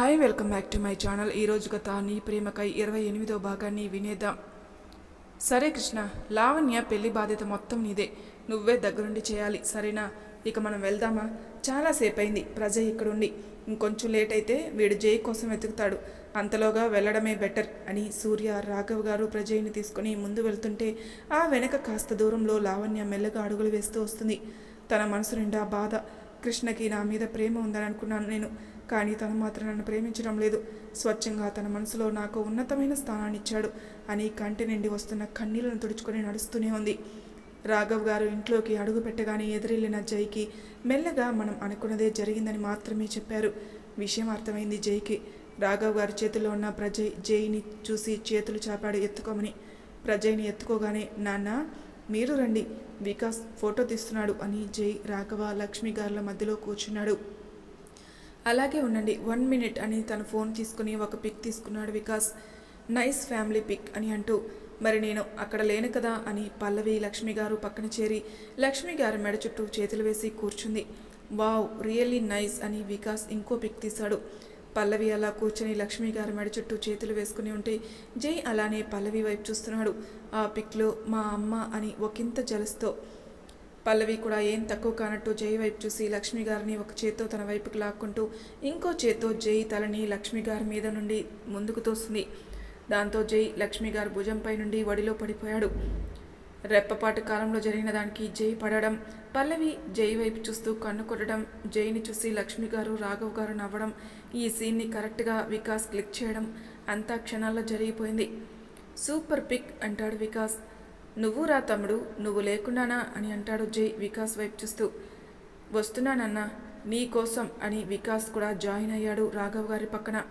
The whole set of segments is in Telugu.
Hi welcome back to my channel. ఈరోజు గత నీ ప్రేమకై ఇరవై ఎనిమిదో భాగాన్ని వినేద్దాం. సరే కృష్ణ లావణ్య పెళ్ళి బాధ్యత మొత్తం నీదే. నువ్వే దగ్గరుండి చేయాలి. సరేనా? ఇక మనం వెళ్దామా? చాలాసేపు అయింది ప్రజ ఇక్కడుండి. ఇంకొంచెం లేట్ అయితే వీడు జై కోసం వెతుకుతాడు. అంతలోగా వెళ్ళడమే బెటర్ అని సూర్య రాఘవ్ గారు ప్రజయ్ని తీసుకుని ముందు వెళ్తుంటే ఆ వెనక కాస్త దూరంలో లావణ్య మెల్లగా అడుగులు వేస్తూ వస్తుంది. తన మనసు నిండా బాధ. కృష్ణకి నా మీద ప్రేమ ఉందని అనుకున్నాను నేను. కానీ తను మాత్రం నన్ను ప్రేమించడం లేదు. స్వచ్ఛంగా తన మనసులో నాకు ఉన్నతమైన స్థానాన్ని ఇచ్చాడు. అని కంటి నిండి వస్తున్న కన్నీళ్ళను తుడుచుకొని నడుస్తూనే ఉంది. రాఘవ్ గారు ఇంట్లోకి అడుగు పెట్టగానే ఎదురెళ్ళిన జైకి మెల్లగా మనం అనుకున్నదే జరిగిందని మాత్రమే చెప్పారు. విషయం అర్థమైంది జైకి. రాఘవ్ గారి చేతిలో ఉన్న ప్రజయ్ జైని చూసి చేతులు చాపాడు ఎత్తుకోమని. ప్రజయ్ని ఎత్తుకోగానే నాన్న మీరు రండి. వికాస్ ఫోటో తీస్తున్నాడు అని జై రాఘవ లక్ష్మి గారుల మధ్యలో కూర్చున్నాడు. అలాగే ఉండండి. వన్ మినిట్ అని తన ఫోన్ తీసుకుని ఒక పిక్ తీసుకున్నాడు వికాస్. నైస్ ఫ్యామిలీ పిక్ అని అంటూ మరి నేను అక్కడ లేను కదా అని పల్లవి లక్ష్మి గారు పక్కన చేరి లక్ష్మి గారి మెడ చుట్టూ చేతులు వేసి కూర్చుంది. వావ్ రియల్లీ నైస్ అని వికాస్ ఇంకో పిక్ తీశాడు. పల్లవి అలా కూర్చొని లక్ష్మి గారి మెడ చుట్టూ చేతులు వేసుకుని ఉంటే జై అలానే పల్లవి వైపు చూస్తున్నాడు. ఆ పిక్లో మా అమ్మ అని ఒకంత జలస్తో పల్లవి కూడా ఏం తక్కువ కానట్టు జై వైపు చూసి లక్ష్మి గారిని ఒక చేత్తో తన వైపుకి లాక్కుంటూ ఇంకో చేత్తో జై తలని లక్ష్మి గారి మీద నుండి ముందుకు తోస్తుంది. దాంతో జై లక్ష్మి గారి భుజంపై నుండి వడిలో పడిపోయాడు. రెప్పపాటు కాలంలో జరిగిన దానికి జై పడడం పల్లవి జై వైపు చూస్తూ కన్ను కొట్టడం జైని చూసి లక్ష్మి గారు రాఘవ్ గారు నవ్వడం ఈ సీన్ని కరెక్ట్గా వికాస్ క్లిక్ చేయడం అంతా క్షణాల్లో జరిగిపోయింది. సూపర్ పిక్ అంటాడు వికాస్. నువ్వు రా తమ్ముడు నువ్వు లేకుండానా? అని అంటాడు జై వికాస్ వైపు చూస్తూ. వస్తున్నానన్నా నీ కోసం అని వికాస్ కూడా జాయిన్ అయ్యాడు రాఘవ్ గారి పక్కన.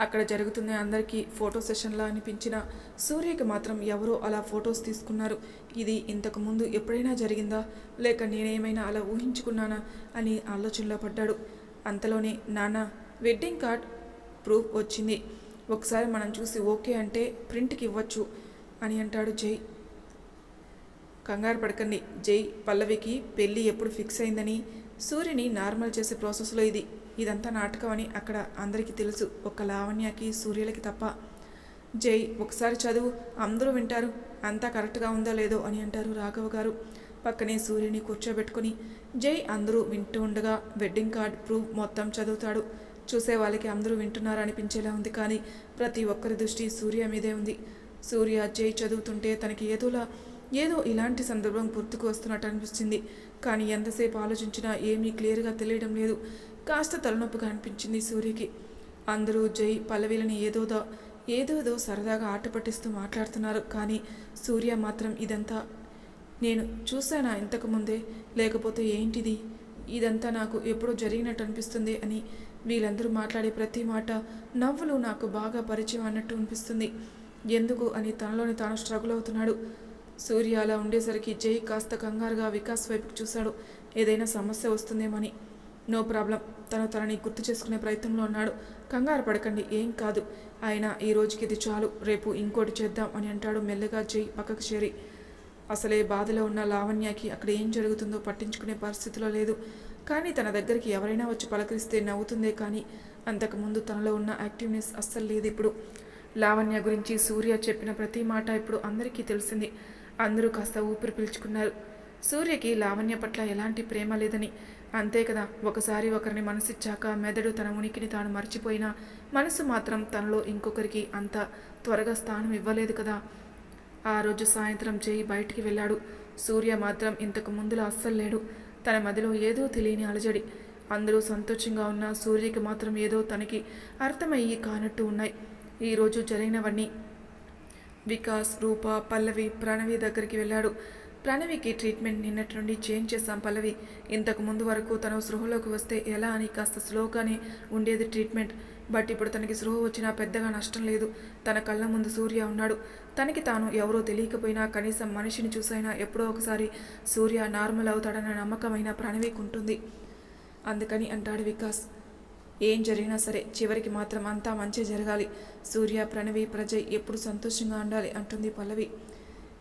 అక్కడ జరుగుతున్న అందరికీ ఫోటో సెషన్లా అనిపించిన సూర్యకి మాత్రం ఎవరో అలా ఫొటోస్ తీసుకున్నారు. ఇది ఇంతకు ముందు ఎప్పుడైనా జరిగిందా? లేక నేనేమైనా అలా ఊహించుకున్నానా? అని ఆలోచనలో పడ్డాడు. అంతలోనే నాన్న వెడ్డింగ్ కార్డ్ ప్రూఫ్ వచ్చింది. ఒకసారి మనం చూసి ఓకే అంటే ప్రింట్కి ఇవ్వచ్చు. అని అంటాడు జై. కంగారు పడకండి జై. పల్లవికి పెళ్ళి ఎప్పుడు ఫిక్స్ అయిందని. సూర్యుని నార్మల్ చేసే ప్రాసెస్లో ఇది. ఇదంతా నాటకం అని అక్కడ అందరికీ తెలుసు. ఒక లావణ్యకి సూర్యులకి తప్ప. జై ఒకసారి చదువు. అందరూ వింటారు. అంతా కరెక్ట్గా ఉందో లేదో అని అంటారు రాఘవ గారు. పక్కనే సూర్యుని కూర్చోబెట్టుకుని. జై అందరూ వింటూ ఉండగా వెడ్డింగ్ కార్డ్ ప్రూఫ్ మొత్తం చదువుతాడు. చూసే వాళ్ళకి అందరూ వింటున్నారు అనిపించేలా ఉంది కానీ ప్రతి ఒక్కరి దృష్టి సూర్య మీదే ఉంది. సూర్య జై చదువుతుంటే తనకి ఏదోలా ఏదో ఇలాంటి సందర్భం గుర్తుకు వస్తున్నట్టు అనిపించింది కానీ ఎంతసేపు ఆలోచించినా ఏమీ క్లియర్గా తెలియడం లేదు. కాస్త తలనొప్పిగా అనిపించింది సూర్యకి. అందరూ జై పల్లవిలని ఏదోదో ఏదోదో సరదాగా ఆట పట్టిస్తూ మాట్లాడుతున్నారు. కానీ సూర్య మాత్రం ఇదంతా నేను చూశానా ఇంతకుముందే? లేకపోతే ఏంటిది? ఇదంతా నాకు ఎప్పుడో జరిగినట్టు అనిపిస్తుంది అని వీళ్ళందరూ మాట్లాడే ప్రతి మాట నవ్వులు నాకు బాగా పరిచయం అన్నట్టు అనిపిస్తుంది. ఎందుకు అని తనలోని తాను స్ట్రగుల్ అవుతున్నాడు. సూర్య అలా ఉండేసరికి జై కాస్త కంగారుగా వికాస్ వైపుకి చూశాడు. ఏదైనా సమస్య వస్తుందేమని. No problem. తను తనని గుర్తు చేసుకునే ప్రయత్నంలో ఉన్నాడు. కంగారు పడకండి. ఏం కాదు. ఆయన ఈ రోజుకి ఇది చాలు. రేపు ఇంకోటి చేద్దాం అని అంటాడు మెల్లగా జై పక్కకు చేరి. అసలే బాధలో ఉన్న లావణ్యకి అక్కడ ఏం జరుగుతుందో పట్టించుకునే పరిస్థితిలో లేదు. కానీ తన దగ్గరికి ఎవరైనా వచ్చి పలకరిస్తే నవ్వుతుందే కానీ అంతకుముందు తనలో ఉన్న యాక్టివ్నెస్ అస్సలు లేదు ఇప్పుడు లావణ్య గురించి సూర్య చెప్పిన ప్రతి మాట ఇప్పుడు అందరికీ తెలిసింది. అందరూ కాస్త ఊపిరి పీల్చుకున్నారు. సూర్యకి లావణ్య పట్ల ఎలాంటి ప్రేమ లేదని. అంతే కదా ఒకసారి ఒకరిని మనసిచ్చాక మెదడు తన ఉనికిని తాను మర్చిపోయినా మనసు మాత్రం తనలో ఇంకొకరికి అంత త్వరగా స్థానం ఇవ్వలేదు కదా. ఆ రోజు సాయంత్రం చేయి బయటికి వెళ్ళాడు. సూర్య మాత్రం ఇంతకు ముందులో అస్సలు లేడు. తన మదిలో ఏదో తెలియని అలజడి. అందరూ సంతోషంగా ఉన్న సూర్యకి మాత్రం ఏదో తనకి అర్థమయ్యి కానట్టు ఉన్నాయి. ఈరోజు జరిగినవన్నీ. వికాస్ రూప పల్లవి ప్రణవి దగ్గరికి వెళ్ళాడు. ప్రణవికి ట్రీట్మెంట్ నిన్నటి నుండి చేంజ్ చేశాం పల్లవి. ఇంతకు ముందు వరకు తను సృహలోకి వస్తే ఎలా అని కాస్త స్లోగానే ఉండేది ట్రీట్మెంట్. బట్ ఇప్పుడు తనకి సృహ వచ్చినా పెద్దగా నష్టం లేదు. తన కళ్ళ ముందు సూర్య ఉన్నాడు. తనకి తాను ఎవరో తెలియకపోయినా కనీసం మనిషిని చూసైనా ఎప్పుడో ఒకసారి సూర్య నార్మల్ అవుతాడన్న నమ్మకమైన ప్రణవికి ఉంటుంది. అందుకని అంటాడు వికాస్ ఏం జరిగినా సరే చివరికి మాత్రం అంతా మంచి జరగాలి. సూర్య ప్రణవి ప్రజయ్ ఎప్పుడు సంతోషంగా ఉండాలి అంటుంది పల్లవి.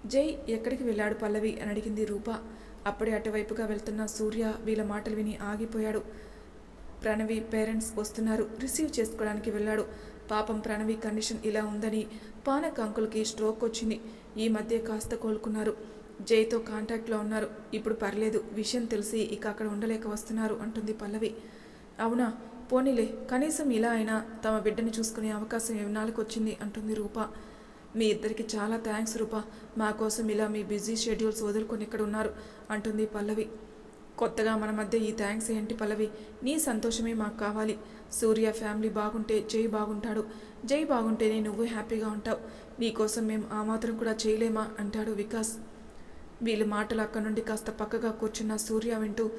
జై ఎక్కడికి వెళ్ళాడు పల్లవి అని అడిగింది రూప. అప్పుడే అటువైపుగా వెళ్తున్న సూర్య వీళ్ళ మాటలు విని ఆగిపోయాడు. ప్రణవి పేరెంట్స్ వస్తున్నారు. రిసీవ్ చేసుకోవడానికి వెళ్ళాడు. పాపం ప్రణవి కండిషన్ ఇలా ఉందని పానక్ అంకుల్కి స్ట్రోక్ వచ్చింది. ఈ మధ్య కాస్త కోలుకున్నారు. జైతో కాంటాక్ట్లో ఉన్నారు. ఇప్పుడు పర్లేదు విషయం తెలిసి ఇక అక్కడ ఉండలేక వస్తున్నారు అంటుంది పల్లవి. అవునా? పోనీలే కనీసం ఇలా అయినా తమ బిడ్డని చూసుకునే అవకాశం ఎన్నాళ్ళకి వచ్చింది అంటుంది రూప. మీ ఇద్దరికి చాలా థ్యాంక్స్ రూప. మా కోసం ఇలా మీ బిజీ షెడ్యూల్స్ వదులుకొని ఇక్కడ ఉన్నారు అంటుంది పల్లవి. కొత్తగా మన మధ్య ఈ థ్యాంక్స్ ఏంటి పల్లవి? నీ సంతోషమే మాకు కావాలి. సూర్య ఫ్యామిలీ బాగుంటే జై బాగుంటాడు. జై బాగుంటేనే నువ్వు హ్యాపీగా ఉంటావు. నీకోసం మేము ఆ మాత్రం కూడా చేయలేమా? అంటాడు వికాస్. వీళ్ళ మాటలు అక్కడి నుండి కాస్త పక్కగా కూర్చున్న సూర్య వింటూ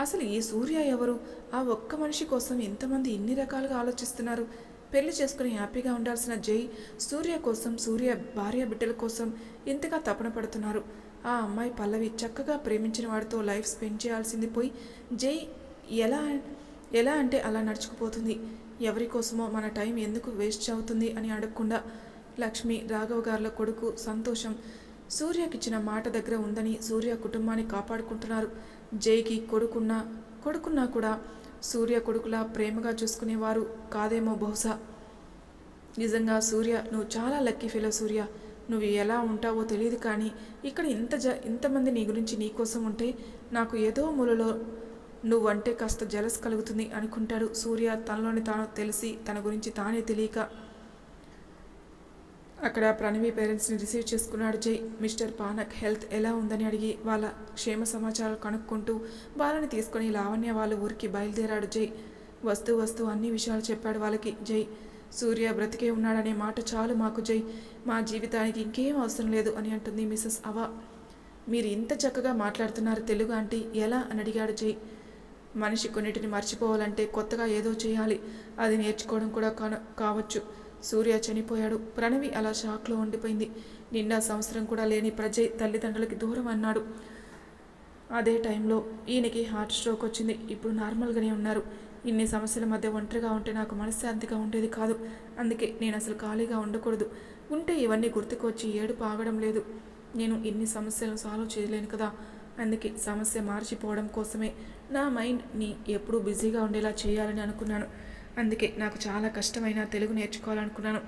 అసలు ఈ సూర్య ఎవరు? ఆ ఒక్క మనిషి కోసం ఎంతమంది ఇన్ని రకాలుగా ఆలోచిస్తున్నారు. పెళ్ళి చేసుకుని హ్యాపీగా ఉండాల్సిన జై సూర్య కోసం సూర్య భార్య బిడ్డల కోసం ఎంతగా తపన పడుతున్నారు. ఆ అమ్మాయి పల్లవి చక్కగా ప్రేమించిన వాడితో లైఫ్ స్పెండ్ చేయాల్సింది పోయి జై ఎలా ఎలా అంటే అలా నడుచుకుపోతుంది. ఎవరి కోసమో మన టైం ఎందుకు వేస్ట్ అవుతుంది అని అడగకుండా లక్ష్మి రాఘవ్ గారుల కొడుకు సంతోషం సూర్యకిచ్చిన మాట దగ్గర ఉందని సూర్య కుటుంబాన్ని కాపాడుకుంటున్నారు. జైకి కొడుకున్నా కొడుకున్నా కూడా సూర్య కొడుకులా ప్రేమగా చూసుకునేవారు కాదేమో బహుశా. నిజంగా సూర్య నువ్వు చాలా లక్కీ ఫీలో సూర్య. నువ్వు ఎలా ఉంటావో తెలియదు కానీ ఇక్కడ ఇంత జ ఇంతమంది నీ గురించి నీకోసం ఉంటే నాకు ఏదో మూలలో నువ్వంటే కాస్త జలస్ కలుగుతుంది అనుకుంటాడు సూర్య. తనలోని తాను తెలిసి తన గురించి తానే తెలియక అక్కడ ప్రణవి పేరెంట్స్ని రిసీవ్ చేసుకున్నాడు జై. మిస్టర్ పానక్ హెల్త్ ఎలా ఉందని అడిగి వాళ్ళ క్షేమ సమాచారాలు కనుక్కుంటూ వాళ్ళని తీసుకొని లావణ్య వాళ్ళ ఊరికి బయలుదేరాడు జై. వస్తూ వస్తూ అన్ని విషయాలు చెప్పాడు వాళ్ళకి జై. సూర్య బ్రతికే ఉన్నాడనే మాట చాలు మాకు జై. మా జీవితానికి ఇంకేం అవసరం లేదు అని అంటుంది మిసెస్ అవా. మీరు ఇంత చక్కగా మాట్లాడుతున్నారు తెలుగు ఆంటీ ఎలా అని అడిగాడు జై. మనిషి కొన్నిటిని మర్చిపోవాలంటే కొత్తగా ఏదో చేయాలి. అది నేర్చుకోవడం కూడా కాన కావచ్చు. సూర్య చనిపోయాడు. ప్రణవి అలా షాక్లో ఉండిపోయింది. నిన్న సంవత్సరం కూడా లేని ప్రజయ్ తల్లిదండ్రులకి దూరం అన్నాడు. అదే టైంలో ఈయనకి హార్ట్ స్ట్రోక్ వచ్చింది. ఇప్పుడు నార్మల్గానే ఉన్నారు. ఇన్ని సమస్యల మధ్య ఒంటరిగా ఉంటే నాకు మనశ్శాంతిగా ఉండేది కాదు. అందుకే నేను అసలు ఖాళీగా ఉండకూడదు. ఉంటే ఇవన్నీ గుర్తుకొచ్చి ఏడుపు ఆగడం లేదు. నేను ఇన్ని సమస్యలను సాల్వ్ చేయలేను కదా. అందుకే సమస్య మార్చిపోవడం కోసమే నా మైండ్ని ఎప్పుడూ బిజీగా ఉండేలా చేయాలని అనుకున్నాను. అందుకే నాకు చాలా కష్టమైన తెలుగు నేర్చుకోవాలనుకున్నాను.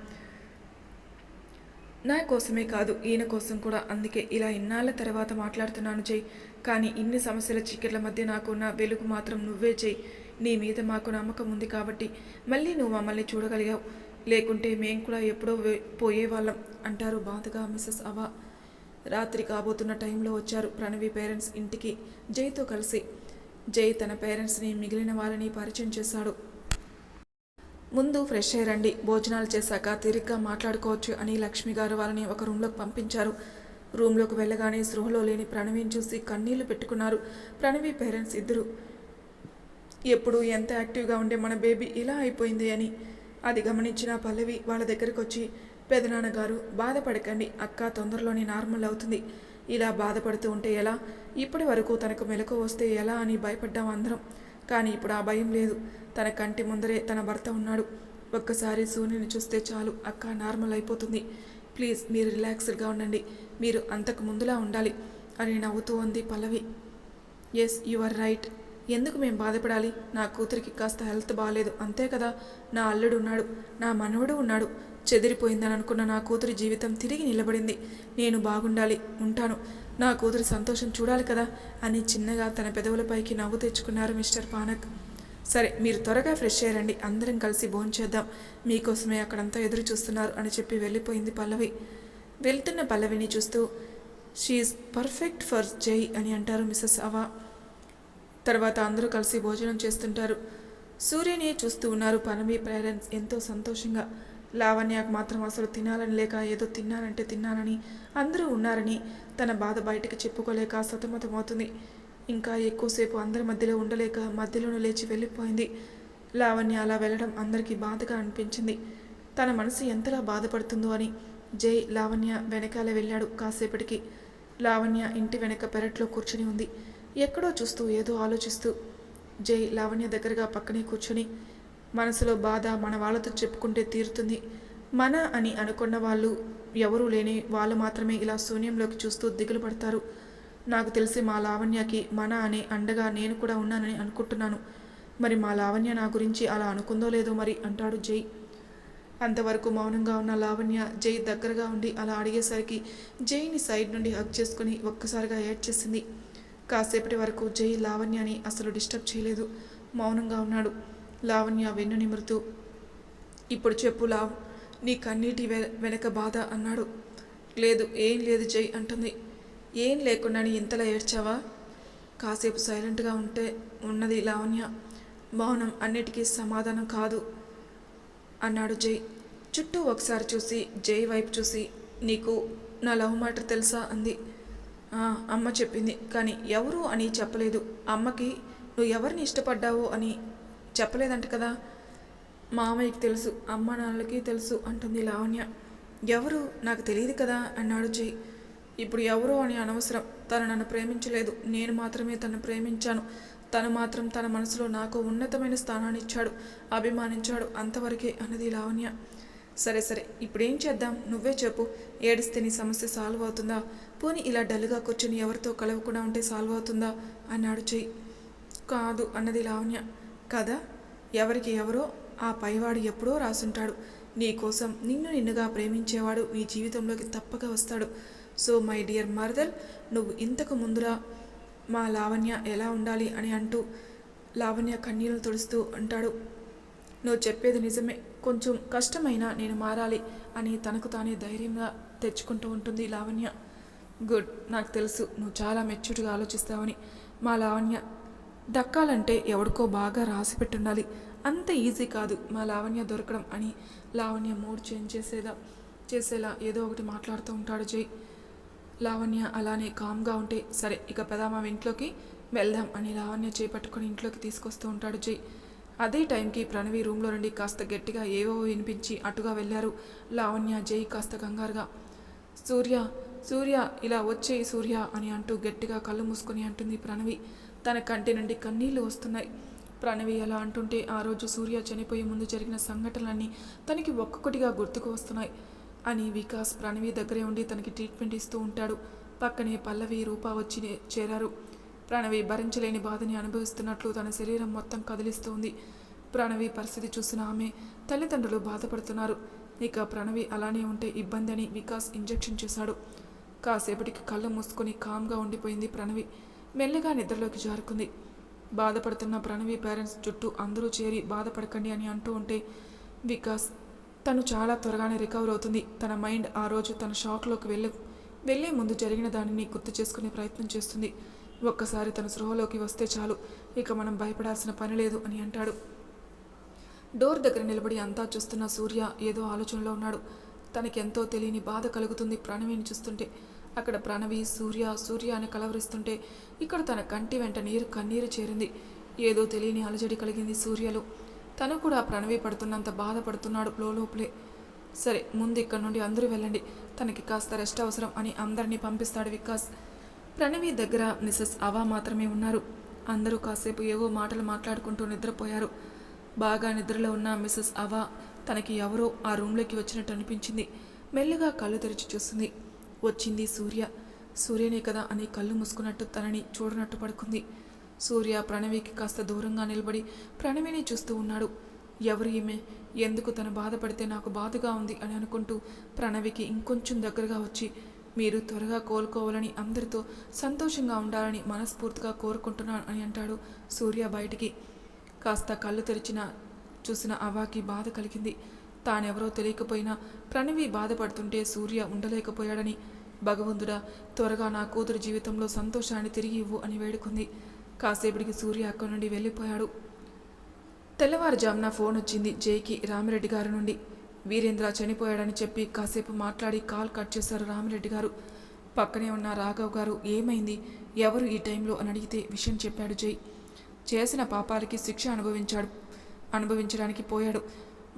నా కోసమే కాదు ఈయన కోసం కూడా. అందుకే ఇలా ఇన్నాళ్ళ తర్వాత మాట్లాడుతున్నాను జై. కానీ ఇన్ని సమస్యల చీకట్ల మధ్య నాకున్న వెలుగు మాత్రం నువ్వే జై. నీ మీద మాకు నమ్మకం ఉంది కాబట్టి మళ్ళీ నువ్వు మమ్మల్ని చూడగలిగావు. లేకుంటే మేం కూడా ఎప్పుడో పోయేవాళ్ళం అంటారు బాధగా మిస్సెస్ అవా రాత్రి కాబోతున్న టైంలో వచ్చారు ప్రణవి పేరెంట్స్ ఇంటికి. జైతో కలిసి. జై తన పేరెంట్స్ని మిగిలిన వాళ్ళని పరిచయం చేశాడు. ముందు ఫ్రెష్ అయ్యండి. భోజనాలు చేశాక తీరిగ్గా మాట్లాడుకోవచ్చు అని లక్ష్మి గారు వాళ్ళని ఒక రూమ్లోకి పంపించారు. రూమ్లోకి వెళ్ళగానే సృహలో లేని ప్రణవిని చూసి కన్నీళ్ళు పెట్టుకున్నారు. ప్రణవి పేరెంట్స్ ఇద్దరు. ఎప్పుడు ఎంత యాక్టివ్గా ఉండే మన బేబీ ఇలా అయిపోయింది అని. అది గమనించిన పల్లవి వాళ్ళ దగ్గరికి వచ్చి పెదనాన్నగారు బాధపడకండి. అక్క తొందరలోనే నార్మల్ అవుతుంది. ఇలా బాధపడుతూ ఉంటే ఎలా? ఇప్పటి వరకు తనకు మెలకు వస్తే ఎలా? అని భయపడ్డాం అందరం. కానీ ఇప్పుడు ఆ భయం లేదు. తన కంటి ముందరే తన భర్త ఉన్నాడు. ఒక్కసారి సూర్యుని చూస్తే చాలు. అక్క నార్మల్ అయిపోతుంది. ప్లీజ్ మీరు రిలాక్స్డ్గా ఉండండి. మీరు అంతకు ముందులా ఉండాలి అని నవ్వుతూ ఉంది Pallavi. Yes you are right ఎందుకు మేము బాధపడాలి? నా కూతురికి కాస్త హెల్త్ బాగాలేదు అంతే కదా? నా అల్లుడు ఉన్నాడు. నా మనవడు ఉన్నాడు. చెదిరిపోయిందని అనుకున్న నా కూతురి జీవితం తిరిగి నిలబడింది. నేను బాగుండాలి. ఉంటాను. నా కూతురి సంతోషం చూడాలి కదా అని చిన్నగా తన పెదవులపైకి నవ్వు తెచ్చుకున్నారు మిస్టర్ పానక్. సరే మీరు త్వరగా ఫ్రెష్ అయ్యారండి అందరం కలిసి భోంచేద్దాం మీకోసమే అక్కడంతా ఎదురు చూస్తున్నారు అని చెప్పి వెళ్ళిపోయింది పల్లవి. వెళ్తున్న పల్లవిని చూస్తూ షీఈ్ పర్ఫెక్ట్ ఫర్ జై అని అంటారు మిస్సెస్ అవా తర్వాత అందరూ కలిసి భోజనం చేస్తుంటారు. సూర్యని చూస్తూ ఉన్నారు పనవి పేరెంట్స్ ఎంతో సంతోషంగా. లావణ్యకు మాత్రం అసలు తినాలని లేక ఏదో తిన్నానంటే తిన్నానని అందరూ ఉన్నారని తన బాధ బయటకు చెప్పుకోలేక సతమతమవుతుంది. ఇంకా ఎక్కువసేపు అందరి మధ్యలో ఉండలేక మధ్యలోనే లేచి వెళ్ళిపోయింది. లావణ్య అలా వెళ్ళడం అందరికీ బాధగా అనిపించింది. తన మనసు ఎంతలా బాధపడుతుందో అని జై లావణ్య వెనకాల వెళ్ళాడు కాసేపటికి. లావణ్య ఇంటి వెనక పెరట్లో కూర్చుని ఉంది. ఎక్కడో చూస్తూ ఏదో ఆలోచిస్తూ జై లావణ్య దగ్గరగా పక్కనే కూర్చొని మనసులో బాధ మన వాళ్ళతో చెప్పుకుంటే తీరుతుంది. మన అని అనుకున్న వాళ్ళు ఎవరూ లేని వాళ్ళు మాత్రమే ఇలా శూన్యంలోకి చూస్తూ దిగులు పడతారు. నాకు తెలిసి మా లావణ్యకి మన అనే అండగా నేను కూడా ఉన్నానని అనుకుంటున్నాను. మరి మా లావణ్య నా గురించి అలా అనుకుందో లేదో మరి అంటాడు జై. అంతవరకు మౌనంగా ఉన్న లావణ్య జై దగ్గరగా ఉండి అలా అడిగేసరికి జైని సైడ్ నుండి హక్ చేసుకుని ఒక్కసారిగా యాడ్ చేసింది. కాసేపటి వరకు జై లావణ్యని అసలు డిస్టర్బ్ చేయలేదు. మౌనంగా ఉన్నాడు. లావణ్య వెన్ను నిమురుతూ ఇప్పుడు చెప్పు లావ్ నీ కన్నీటి వె- వెనక బాధ అన్నాడు. లేదు ఏం లేదు జై అంటుంది. ఏం లేకుండా నీ ఇంతలా ఏడ్చావా? కాసేపు సైలెంట్గా ఉంటే ఉన్నది లావణ్య. మౌనం అన్నిటికీ సమాధానం కాదు అన్నాడు జై. చుట్టూ ఒకసారి చూసి జై వైపు చూసి నీకు నా లవ్ మ్యాటర్ తెలుసా? అంది. అమ్మ చెప్పింది. కానీ ఎవరు అని చెప్పలేదు. అమ్మకి నువ్వు ఎవరిని ఇష్టపడ్డావు అని చెప్పలేదంట కదా? మామయ్యకి తెలుసు అమ్మ నాన్నలకి తెలుసు అంటుంది లావణ్య. ఎవరు? నాకు తెలియదు కదా అన్నాడు జై. ఇప్పుడు ఎవరు అని అనవసరం. తను నన్ను ప్రేమించలేదు. నేను మాత్రమే తను ప్రేమించాను. తను మాత్రం తన మనసులో నాకు ఉన్నతమైన స్థానాన్ని ఇచ్చాడు. అభిమానించాడు అంతవరకే అన్నది లావణ్య. సరే సరే ఇప్పుడేం చేద్దాం? నువ్వే చెప్పు. ఏడిస్తే నీ సమస్య సాల్వ్ అవుతుందా? పోనీ ఇలా డల్గా కూర్చొని ఎవరితో కలవకుండా ఉంటే సాల్వ్ అవుతుందా? అన్నాడు చెయ్యి కాదు అన్నది లావణ్య. కదా? ఎవరికి ఎవరో? ఆ పైవాడు ఎప్పుడో రాసుంటాడు. నీ కోసం నిన్ను నిన్నుగా ప్రేమించేవాడు నీ జీవితంలోకి తప్పక వస్తాడు. సో మై డియర్ మరదల్ నువ్వు ఇంతకు ముందురా మా లావణ్య ఎలా ఉండాలి అని అంటూ లావణ్య కన్నీళ్ళు తుడుస్తూ అంటాడు. నువ్వు చెప్పేది నిజమే. కొంచెం కష్టమైనా నేను మారాలి అని తనకు తానే ధైర్యంగా తెచ్చుకుంటూ ఉంటుంది లావణ్య. గుడ్ నాకు తెలుసు. నువ్వు చాలా మెచ్యూర్గా ఆలోచిస్తావని. మా లావణ్య దక్కాలంటే ఎవడికో బాగా రాసి పెట్టుండాలి. అంత ఈజీ కాదు మా లావణ్య దొరకడం అని. లావణ్య మూడ్ చేంజ్ చేసేదా చేసేలా ఏదో ఒకటి మాట్లాడుతూ ఉంటాడు జై. లావణ్య అలానే కామ్గా ఉంటే సరే ఇక పెదామా ఇంట్లోకి వెళ్దాం అని లావణ్య చేపట్టుకొని ఇంట్లోకి తీసుకొస్తూ ఉంటాడు జై. అదే టైంకి ప్రణవి రూమ్లో నుండి కాస్త గట్టిగా ఏవో వినిపించి అటుగా వెళ్ళారు లావణ్య జై కాస్త కంగారుగా. సూర్య సూర్య ఇలా వచ్చే సూర్య అని అంటూ గట్టిగా కళ్ళు మూసుకొని అంటుంది ప్రణవి. తన కంటి నుండి కన్నీళ్ళు వస్తున్నాయి. ప్రణవి అలా అంటుంటే ఆ రోజు సూర్య చనిపోయే ముందు జరిగిన సంఘటనలన్నీ తనకి ఒక్కొక్కటిగా గుర్తుకు వస్తున్నాయి. అని వికాస్ ప్రణవి దగ్గరే ఉండి తనకి ట్రీట్మెంట్ ఇస్తూ ఉంటాడు. పక్కనే పల్లవి రూప వచ్చి చేరారు. ప్రణవి భరించలేని బాధని అనుభవిస్తున్నట్లు తన శరీరం మొత్తం కదిలిస్తోంది. ప్రణవి పరిస్థితి చూసిన ఆమె తల్లిదండ్రులు బాధపడుతున్నారు. ఇక ప్రణవి అలానే ఉంటే ఇబ్బంది అని వికాస్ ఇంజెక్షన్ చేశాడు. కాసేపటికి కళ్ళు మూసుకొని కామ్గా ఉండిపోయింది ప్రణవి. మెల్లగా నిద్రలోకి జారుకుంది. బాధపడుతున్న ప్రణవి పేరెంట్స్ చుట్టూ అందరూ చేరి బాధపడకండి అని అంటూ ఉంటే వికాస్ తను చాలా త్వరగానే రికవర్ అవుతుంది. తన మైండ్ ఆ రోజు తన షాక్లోకి వెళ్ళే వెళ్ళే ముందు జరిగిన దానిని గుర్తు చేసుకునే ప్రయత్నం చేస్తుంది. ఒక్కసారి తన సృహలోకి వస్తే చాలు. ఇక మనం భయపడాల్సిన పని లేదు అని అంటాడు. డోర్ దగ్గర నిలబడి అంతా చూస్తున్న సూర్య ఏదో ఆలోచనలో ఉన్నాడు. తనకెంతో తెలియని బాధ కలుగుతుంది ప్రణవిని చూస్తుంటే. అక్కడ ప్రణవి సూర్య సూర్య అని కలవరిస్తుంటే ఇక్కడ తన కంటి వెంట నీరు కన్నీరు చేరింది. ఏదో తెలియని అలజడి కలిగింది సూర్యలో. తను కూడా ప్రణవి పడుతున్నంత బాధపడుతున్నాడు లోపలే సరే ముందు ఇక్కడ నుండి అందరూ వెళ్ళండి. తనకి కాస్త రెస్ట్ అవసరం అని అందరినీ పంపిస్తాడు వికాస్. ప్రణవి దగ్గర మిసెస్ అవా మాత్రమే ఉన్నారు. అందరూ కాసేపు ఏవో మాటలు మాట్లాడుకుంటూ నిద్రపోయారు. బాగా నిద్రలో ఉన్న మిసెస్ అవా తనకి ఎవరో ఆ రూమ్లోకి వచ్చినట్టు అనిపించింది. మెల్లగా కళ్ళు తెరిచి చూస్తుంది. వచ్చింది సూర్య. సూర్యనే కదా అని కళ్ళు మూసుకున్నట్టు తనని చూడనట్టు పడుకుంది. సూర్య ప్రణవికి కాస్త దూరంగా నిలబడి ప్రణవిని చూస్తూ ఉన్నాడు. ఎవరు ఈమె? ఎందుకు తను బాధపడితే నాకు బాధగా ఉంది అని అనుకుంటూ ప్రణవికి ఇంకొంచెం దగ్గరగా వచ్చి మీరు త్వరగా కోలుకోవాలని అందరితో సంతోషంగా ఉండాలని మనస్ఫూర్తిగా కోరుకుంటున్నాను అని అంటాడు సూర్య బయటికి. కాస్త కళ్ళు తెరిచిన చూసిన అవాకి బాధ కలిగింది. తానెవరో తెలియకపోయినా ప్రణవి బాధపడుతుంటే సూర్య ఉండలేకపోయాడని. భగవంతుడా త్వరగా నా కూతురు జీవితంలో సంతోషాన్ని తిరిగి ఇవ్వు అని వేడుకుంది. కాసేపటికి సూర్య అక్కడి నుండి వెళ్ళిపోయాడు. తెల్లవారుజామున ఫోన్ వచ్చింది జైకి రామిరెడ్డి గారి నుండి. వీరేంద్ర చనిపోయాడని చెప్పి కాసేపు మాట్లాడి కాల్ కట్ చేశారు రామిరెడ్డి గారు. పక్కనే ఉన్న రాఘవ్ గారు ఏమైంది? ఎవరు ఈ టైంలో? అని అడిగితే విషయం చెప్పాడు జై. చేసిన పాపాలకి శిక్ష అనుభవించాడు. అనుభవించడానికి పోయాడు.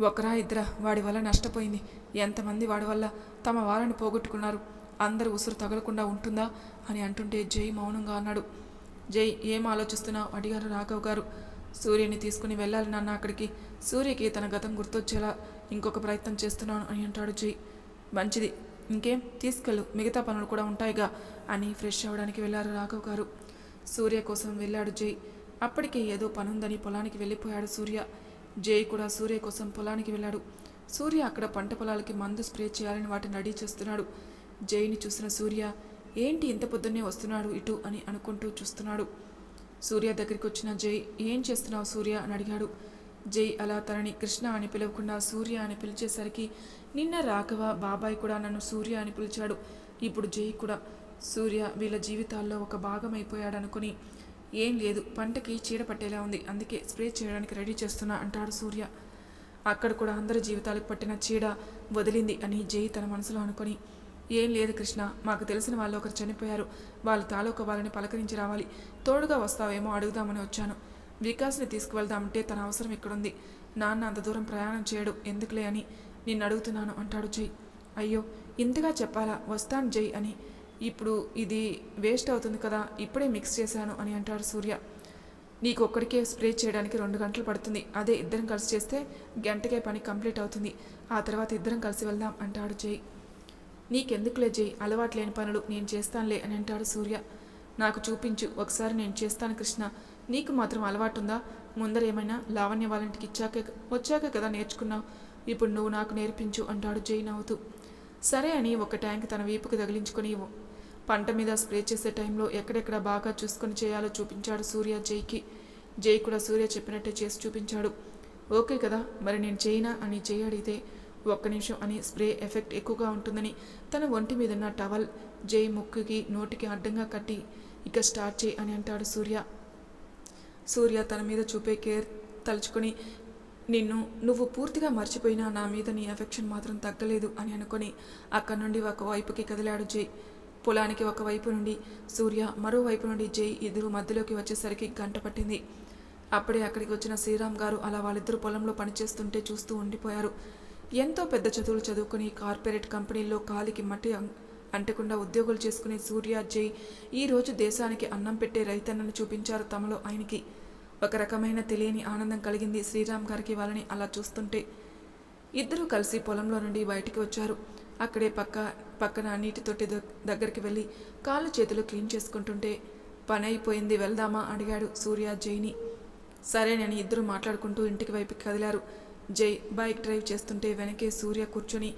ఒకరా ఇద్దరా వాడి వల్ల నష్టపోయింది. ఎంతమంది వాడి వల్ల తమ వాళ్ళని పోగొట్టుకున్నారు? అందరూ ఉసురు తగలకుండా ఉంటుందా? అని అంటుంటే జై మౌనంగా అన్నాడు. జై ఏం ఆలోచిస్తున్నావు? అడిగారు రాఘవ్ గారు. సూర్యని తీసుకుని వెళ్ళాలి నాన్న అక్కడికి. సూర్యకి తన గతం గుర్తొచ్చేలా ఇంకొక ప్రయత్నం చేస్తున్నాను అని అంటాడు జై. మంచిది. ఇంకేం? తీసుకెళ్ళు. మిగతా పనులు కూడా ఉంటాయిగా అని ఫ్రెష్ అవ్వడానికి వెళ్ళారు రాఘవ్ గారు. సూర్య కోసం వెళ్ళాడు జై. అప్పటికే ఏదో పనుందని పొలానికి వెళ్ళిపోయాడు సూర్య. జై కూడా సూర్య కోసం పొలానికి వెళ్ళాడు. సూర్య అక్కడ పంట పొలాలకి మందు స్ప్రే చేయాలని వాటిని రెడీ చేస్తున్నాడు. జైని చూసిన సూర్య ఏంటి ఇంత పొద్దున్నే వస్తున్నాడు ఇటు? అని అనుకుంటూ చూస్తున్నాడు. సూర్య దగ్గరికి వచ్చిన జై ఏం చేస్తున్నావు సూర్య? అని అడిగాడు. జై అలా తనని కృష్ణ అని పిలవకుండా సూర్య అని పిలిచేసరికి నిన్న రాఘవ బాబాయ్ కూడా నన్ను సూర్య అని పిలిచాడు. ఇప్పుడు జై కూడా సూర్య వీళ్ళ జీవితాల్లో ఒక భాగం అయిపోయాడనుకుని ఏం లేదు పంటకి చీడ పట్టేలా ఉంది. అందుకే స్ప్రే చేయడానికి రెడీ చేస్తున్నా అంటాడు సూర్య. అక్కడ కూడా అందరి జీవితాలకు పట్టిన చీడ వదిలింది అని జై తన మనసులో అనుకొని. ఏం లేదు కృష్ణ మాకు తెలిసిన వాళ్ళు ఒకరు చనిపోయారు. వాళ్ళ తాలూకా వాళ్ళని పలకరించి రావాలి. తోడుగా వస్తావేమో అడుగుదామని వచ్చాను. వికాస్ని తీసుకువెళ్దామంటే తన అవసరం ఇక్కడుంది. నాన్న అంత దూరం ప్రయాణం చేయడు ఎందుకులే అని నిన్ను అడుగుతున్నాను అంటాడు జై అయ్యో ఇంతగా చెప్పాలా? వస్తాను జై అని ఇప్పుడు ఇది వేస్ట్ అవుతుంది కదా ఇప్పుడే మిక్స్ చేశాను అని అంటాడు సూర్య. నీకు ఒక్కడికే స్ప్రే చేయడానికి రెండు గంటలు పడుతుంది. అదే ఇద్దరం కలిసి చేస్తే గంటకే పని కంప్లీట్ అవుతుంది. ఆ తర్వాత ఇద్దరం కలిసి వెళ్దాం అంటాడు జై. నీకెందుకులే జై అలవాటు లేని పనులు నేను చేస్తానులే అని అంటాడు సూర్య. నాకు చూపించు ఒకసారి నేను చేస్తాను కృష్ణ. నీకు మాత్రం అలవాటు ఉందా లావణ్య వాళ్ళంటికి ఇచ్చాకే వచ్చాకే కదా నేర్చుకున్నావు. ఇప్పుడు నువ్వు నాకు నేర్పించు అంటాడు జై నవ్వుతూ. సరే అని ఒక ట్యాంక్ తన వీపుకు తగిలించుకొని పంట మీద స్ప్రే చేసే టైంలో ఎక్కడెక్కడ బాగా చూసుకొని చేయాలో చూపించాడు సూర్య జైకి. జై కూడా సూర్య చెప్పినట్టే చేసి చూపించాడు. ఓకే కదా మరి నేను చేయనా అని జై అడిగితే ఒక్క నిమిషం అని స్ప్రే ఎఫెక్ట్ ఎక్కువగా ఉంటుందని తన ఒంటి మీదన్న టవల్ జై ముక్కుకి నోటికి అడ్డంగా కట్టి ఇక స్టార్ట్ చేయి అని అంటాడు సూర్య. సూర్య తన మీద చూపే కేర్ తలుచుకొని నిన్ను నువ్వు పూర్తిగా మర్చిపోయినా నా మీద నీ ఎఫెక్షన్ మాత్రం తగ్గలేదు అని అనుకొని అక్కడి నుండి ఒక వైపుకి కదిలాడు జై. పొలానికి ఒకవైపు నుండి సూర్య మరోవైపు నుండి జై ఇద్దరు మధ్యలోకి వచ్చేసరికి గంట పట్టింది. అప్పుడే అక్కడికి వచ్చిన శ్రీరామ్ గారు అలా వాళ్ళిద్దరు పొలంలో పనిచేస్తుంటే చూస్తూ ఉండిపోయారు. ఎంతో పెద్ద చదువులు చదువుకుని కార్పొరేట్ కంపెనీల్లో కాలికి మట్టి అంటకుండా ఉద్యోగులు చేసుకునే సూర్య జై ఈరోజు దేశానికి అన్నం పెట్టే రైతన్నను చూపించారు తమలో ఆయనకి. ఒక రకమైన తెలియని ఆనందం కలిగింది శ్రీరామ్ గారికి వాళ్ళని అలా చూస్తుంటే. ఇద్దరూ కలిసి పొలంలో నుండి బయటికి వచ్చారు. అక్కడే పక్క పక్కన నీటి తొట్టి దగ్గరికి వెళ్ళి కాళ్ళు చేతులు క్లీన్ చేసుకుంటుంటే పని అయిపోయింది వెళ్దామా? అడిగాడు సూర్య జైని. సరేనని ఇద్దరు మాట్లాడుకుంటూ ఇంటికి వైపుకి కదిలారు. జై బైక్ డ్రైవ్ చేస్తుంటే వెనకే సూర్య కూర్చొని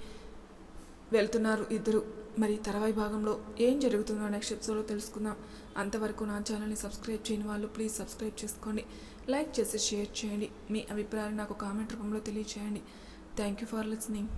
వెళ్తున్నారు ఇద్దరు. మరి తర్వాయి భాగంలో ఏం జరుగుతుందో నెక్స్ట్ ఎపిసోడ్లో తెలుసుకుందాం. అంతవరకు నా ఛానల్ని సబ్స్క్రైబ్ చేయని వాళ్ళు ప్లీజ్ సబ్స్క్రైబ్ చేసుకోండి. లైక్ చేసి షేర్ చేయండి. మీ అభిప్రాయాలు నాకు కామెంట్ రూపంలో తెలియచేయండి. Thank you for listening.